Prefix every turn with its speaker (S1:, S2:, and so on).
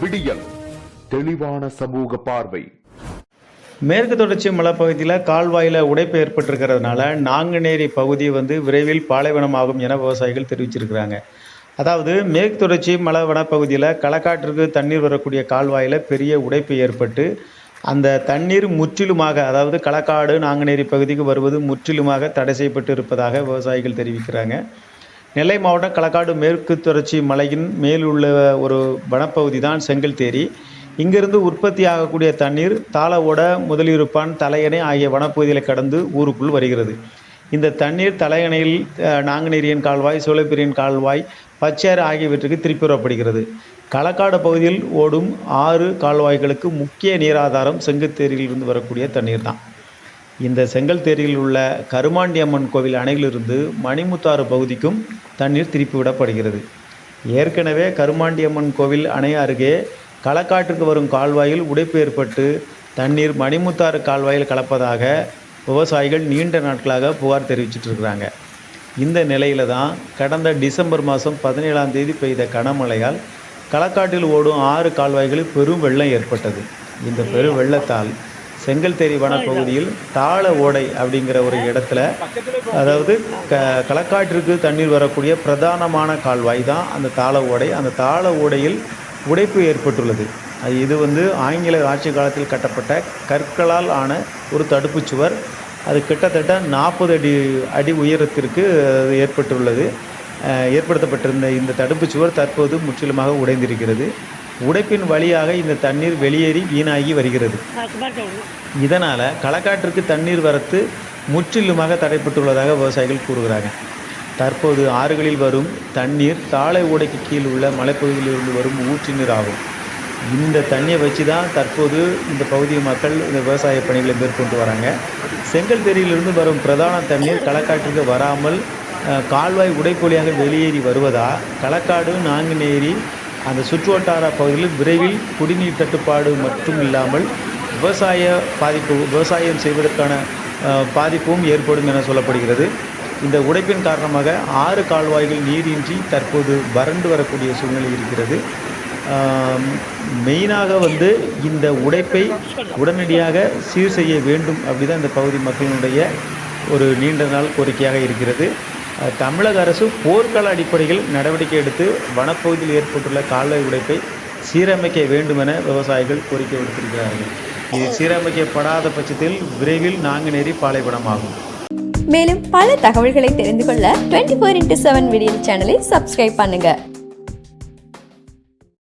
S1: விடியல். தெளிவான சமூக பார்வை.
S2: மேற்கு தொடர்ச்சி மலைப்பகுதியில் கால்வாயில் உடைப்பு ஏற்பட்டிருக்கிறதுனால நாங்குநேரி பகுதி வந்து விரைவில் பாலைவனமாகும் என விவசாயிகள் தெரிவிச்சிருக்கிறாங்க. அதாவது மேற்கு தொடர்ச்சி மலை வனப்பகுதியில் களக்காட்டிற்கு தண்ணீர் வரக்கூடிய கால்வாயில் பெரிய உடைப்பு ஏற்பட்டு அந்த தண்ணீர் முற்றிலுமாக அதாவது களக்காடு நாங்குநேரி பகுதிக்கு வருவது முற்றிலுமாக தடை செய்யப்பட்டு இருப்பதாக விவசாயிகள் தெரிவிக்கிறாங்க. நெல்லை மாவட்டம் களக்காடு மேற்கு தொடர்ச்சி மலையின் மேலுள்ள ஒரு வனப்பகுதி தான் செங்கல்தேரி இங்கிருந்து உற்பத்தி ஆகக்கூடிய தண்ணீர் தாளவோட முதலிருப்பான் தலையணை ஆகிய வனப்பகுதிகளை கடந்து ஊருக்குள் வருகிறது. இந்த தண்ணீர் தலையணையில் அஹ், நாங்குநேரியன் கால்வாய் சோலைப்பிரியன் கால்வாய் பச்சேறு ஆகியவற்றுக்கு திருப்பி வரப்படுகிறது களக்காடு பகுதியில் ஓடும் ஆறு கால்வாய்களுக்கு முக்கிய நீராதாரம் செங்கத்தேரியிலிருந்து வரக்கூடிய தண்ணீர் தான் இந்த செங்கல்தேரியில் உள்ள கருமாண்டியம்மன் கோவில் அணையிலிருந்து மணிமுத்தாறு பகுதிக்கும் தண்ணீர் திருப்பி விடப்படுகிறது ஏற்கனவே கருமாண்டியம்மன் கோவில் அணை அருகே களக்காட்டுக்கு வரும் கால்வாயில் உடைப்பு ஏற்பட்டு தண்ணீர் மணிமுத்தாறு கால்வாயில் கலப்பதாக விவசாயிகள் நீண்ட நாட்களாக புகார் தெரிவிச்சிட்டு இருக்கிறாங்க இந்த நிலையில தான் கடந்த டிசம்பர் மாதம் பதினேழாம் தேதி பெய்த கனமழையால் களக்காட்டில் ஓடும் ஆறு கால்வாய்களில் பெரும் வெள்ளம் ஏற்பட்டது. இந்த பெரும் வெள்ளத்தால் செங்கல்தேரி வனப்பகுதியில் தாள ஓடை அப்படிங்கிற ஒரு இடத்துல அதாவது க களக்காட்டிற்கு தண்ணீர் வரக்கூடிய பிரதானமான கால்வாய் தான் அந்த தாள ஓடை. அந்த தாள ஓடையில் உடைப்பு ஏற்பட்டுள்ளது. அது இது வந்து ஆங்கில ஆட்சி காலத்தில் கட்டப்பட்ட கற்களால் ஆன ஒரு தடுப்புச் சுவர். அது கிட்டத்தட்ட நாற்பது அடி அடி உயரத்திற்கு அது ஏற்பட்டுள்ளது ஏற்படுத்தப்பட்டிருந்த இந்த தடுப்புச் சுவர் தற்போது முற்றிலுமாக உடைந்திருக்கிறது. உடைப்பின் வழியாக இந்த தண்ணீர் வெளியேறி வீணாகி வருகிறது. இதனால் களக்காட்டிற்கு தண்ணீர் வரத்து முற்றிலுமாக தடைப்பட்டுள்ளதாக விவசாயிகள் கூறுகிறாங்க. தற்போது ஆறுகளில் வரும் தண்ணீர் தாழை ஓடைக்கு கீழ் உள்ள மலைப்பகுதியிலிருந்து வரும் ஊற்று நீர் ஆகும். இந்த தண்ணியை வச்சு தான் தற்போது இந்த பகுதி மக்கள் இந்த விவசாய பணிகளை மேற்கொண்டு வராங்க. செங்கல்தேரியிலிருந்து வரும் பிரதான தண்ணீர் களக்காட்டிற்கு வராமல் கால்வாய் உடைப்பொலியாக வெளியேறி வருவதா? களக்காடு நாங்குநேரி அந்த சுற்றுவட்டார பகுதிகளில் விரைவில் குடிநீர் தட்டுப்பாடு மட்டும் இல்லாமல் விவசாய பாதிப்பு விவசாயம் செய்வதற்கான பாதிப்பும் ஏற்படும் என சொல்லப்படுகிறது. இந்த உடைப்பின் காரணமாக ஆறு கால்வாய்கள் நீரின்றி தற்போது வறண்டு வரக்கூடிய சூழ்நிலை இருக்கிறது. மெயினாக வந்து இந்த உடைப்பை உடனடியாக சீர் செய்ய வேண்டும் அப்படிதான் இந்த பகுதி மக்களினுடைய ஒரு நீண்ட நாள் கோரிக்கையாக இருக்கிறது. தமிழக அரசு போர்க்கால அடிப்படையில் நடவடிக்கை எடுத்து வனப்பகுதியில் ஏற்பட்டுள்ள கால்வாய் உடைப்பை சீரமைக்க வேண்டும் என விவசாயிகள் கோரிக்கை விடுத்திருக்கிறார்கள். இது சீரமைக்கப்படாத பட்சத்தில் விரைவில் நாங்குநேரி பாலைவனமாகும்.
S3: மேலும் பல தகவல்களை தெரிந்து கொள்ள twenty four into seven video சேனலை சப்ஸ்கிரைப் பண்ணுங்கள்